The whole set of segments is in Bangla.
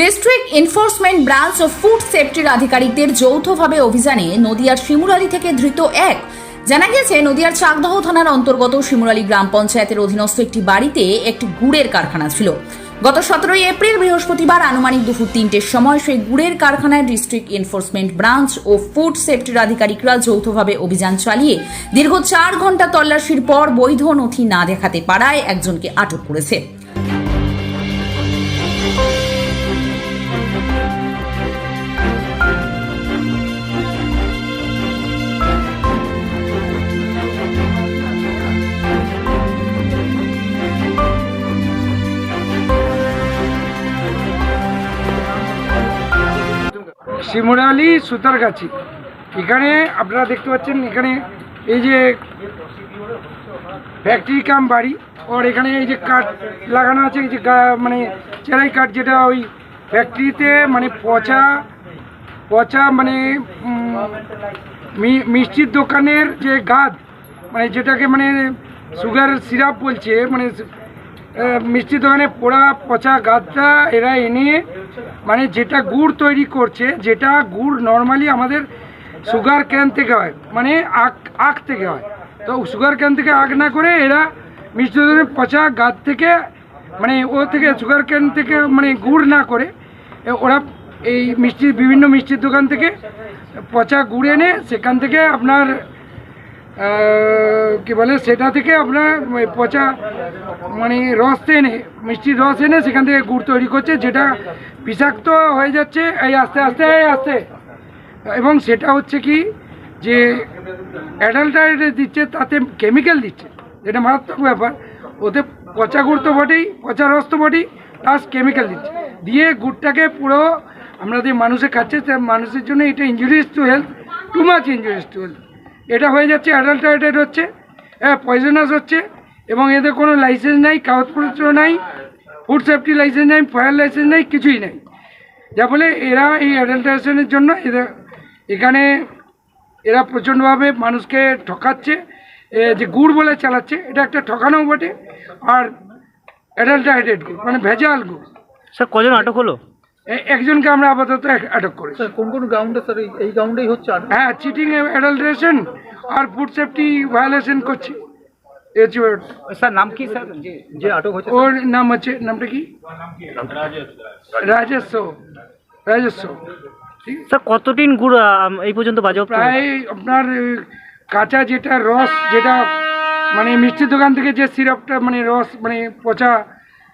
ডিস্ট্রিক্ট এনফোর্সমেন্ট ব্রাঞ্চ ও ফুড সেফটির আধিকারিকদের যৌথভাবে অভিযানে নদিয়ার শিমুরালি থেকে ধৃত এক। জানা গেছে নদিয়ার চাকদহ থানার অন্তর্গত শিমুরালি গ্রাম পঞ্চায়েতের অধীনস্থ একটি বাড়িতে একটি গুড়ের কারখানা ছিল। গত সতেরোই এপ্রিল বৃহস্পতিবার আনুমানিক দুপুর তিনটের সময় সেই গুড়ের কারখানায় ডিস্ট্রিক্ট এনফোর্সমেন্ট ব্রাঞ্চ ও ফুড সেফটির আধিকারিকরা যৌথভাবে অভিযান চালিয়ে দীর্ঘ চার ঘণ্টা তল্লাশির পর বৈধ নথি না দেখাতে পারায় একজনকে আটক করেছে। শিমুরালি সুতারগাছি এখানে আপনারা দেখতে পাচ্ছেন, এখানে এই যে ফ্যাক্টরি কাম বাড়ি ওর এখানে এই যে কাঠ লাগানো আছে, এই যে মানে চেরাই কাঠ যেটা ওই ফ্যাক্টরিতে মানে পচা পচা মানে মিষ্টির দোকানের যে গাদ মানে যেটাকে মানে সুগার সিরাপ বলছে মানে আহ, মিষ্টির দোকানে পোড়া পচা গাদটা এরা এনে মানে যেটা গুড় তৈরি করছে যেটা গুড় নর্মালি আমাদের সুগার ক্যান থেকে হয় মানে আখ আখ থেকে হয়। তো সুগার ক্যান থেকে আখ না করে এরা মিষ্টি দোকানের পচা গাদ থেকে মানে ও থেকে সুগার ক্যান থেকে মানে গুড় না করে ওরা এই মিষ্টি বিভিন্ন মিষ্টির দোকান থেকে পচা গুড় এনে সেখান থেকে আপনার কি বলে, সেটা থেকে আপনার পচা মানে রস এনে মিষ্টির রস এনে সেখান থেকে গুড় তৈরি করছে, যেটা বিষাক্ত হয়ে যাচ্ছে, এই আস্তে আস্তে, এই আস্তে। এবং সেটা হচ্ছে কি, যে অ্যাডাল্টারেট দিচ্ছে, তাতে কেমিক্যাল দিচ্ছে, যেটা মারাত্মক ব্যাপার। ওতে পচা গুড় তো বটেই, পচা রস তো বটেই প্লাস কেমিক্যাল দিচ্ছে। দিয়ে গুড়টাকে পুরো আমরা যে মানুষে খাচ্ছে মানুষের জন্য এটা injurious to health too much injurious to health এটা হয়ে যাচ্ছে অ্যাডাল্টারেটেড হচ্ছে হ্যাঁ পয়জনাস হচ্ছে, এবং এদের কোনো লাইসেন্স নাই, কাগজপত্র নাই ফুড সেফটি লাইসেন্স নাই ফায়ার লাইসেন্স নাই, কিছুই নাই। যার ফলে এরা এই অ্যাডাল্টারেশনের জন্য এদের, এখানে এরা প্রচণ্ডভাবে মানুষকে ঠকাচ্ছে যে গুড় বলে চালাচ্ছে, এটা একটা ঠকানো বটে, আর অ্যাডাল্টারেটেড গুড় মানে ভেজাল গুড়। স্যার, কজন আটক হলো? একজনকে আমরা আপাতত আটক করেছি। স্যার কোন কোন গ্রাউন্ডে স্যার এই- এই গ্রাউন্ডেই হচ্ছে আর হ্যাঁ চিটিং অ্যাডাল্টারেশন আর ফুড সেফটি ভায়োলেশন করছে। স্যার নাম কি স্যার? যে আটক হয়েছে ওর নাম হচ্ছে নামটা কি? রাজস্ব রাজস্ব ঠিক স্যার কতদিন গুড় এই পর্যন্ত প্রায় আপনার কাঁচা যেটা রস যেটা মানে মিষ্টির দোকান থেকে যে সিরাপটা মানে রস মানে পচা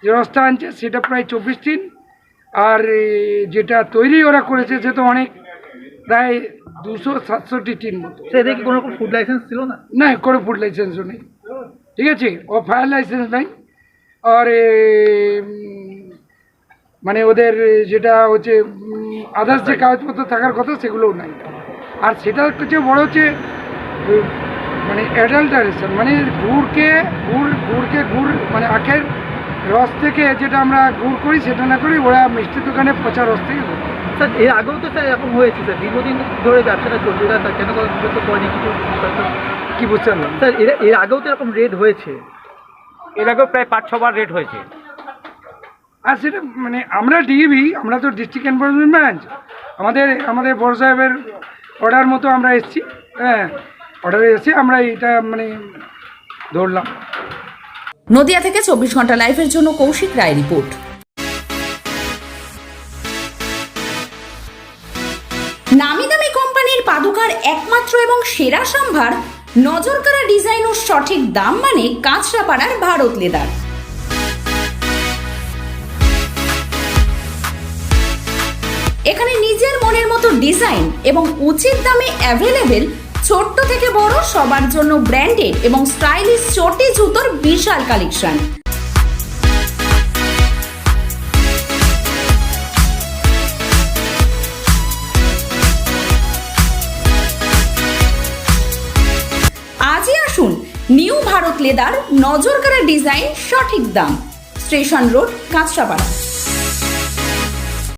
যে রসটা আনছে সেটা প্রায় চব্বিশ দিন আর যেটা তৈরি ওরা করেছে সে তো অনেক প্রায় দুশো সাতষট্টি টিন মতো। এদের কি কোনো ফুড লাইসেন্স ছিল না? না কোনো ফুড লাইসেন্সও নেই। ঠিক আছে? ও ফায়ার লাইসেন্স নাই। আর মানে ওদের যেটা হচ্ছে আদার্স যে কাগজপত্র থাকার কথা সেগুলোও নাই। আর সেটা হচ্ছে বড় হচ্ছে মানে অ্যাডাল্টারেশন মানে ঘুরকে গুড় ঘুরকে ঘুর মানে আখের রস থেকে যেটা আমরা গুড় করি সেটা না করি ওরা মিষ্টি দোকানে পচা রস থেকে গুড় করে। স্যার এর আগেও তো স্যার এরকম হয়েছে স্যার। দীর্ঘদিন ধরে ব্যবসাটা চলছে স্যার কেন তো করেনি কিছু কি বুঝতে পারলাম স্যার এর এর আগেও তো এরকম রেড হয়েছে। এর আগেও প্রায় পাঁচ ছবার রেট হয়েছে। আর সেটা মানে আমরা ডিবি আমরা তো ডিস্ট্রিক্ট এনফোর্সমেন্ট ব্রাঞ্চ আমাদের আমাদের বড় সাহেবের অর্ডার মতো আমরা এসেছি হ্যাঁ। অর্ডারে এসে আমরা এটা মানে ধরলাম। নদিয়া থেকে চব্বিশ ঘণ্টা লাইভের জন্য কৌশিক রায় রিপোর্ট। নামি দামি কোম্পানির পাদুকার একমাত্র এবং সেরা সম্ভার, নজরকাড়া ডিজাইন ও সঠিক দাম মানে কাঁচরাপাড়ার ভারত লেদার। এখানে নিজের মনের মতো ডিজাইন এবং উচিত দামে অ্যাভেলেবেল ছোট্ট থেকে বড়, সবার জন্য ব্র্যান্ডেড এবং স্টাইলিশ চটি জুতোর বিশাল কালেকশন আজই আসুন নিউ ভারত লেদার নজরকাড়া ডিজাইন সঠিক দাম। Station road, Kanchrapara.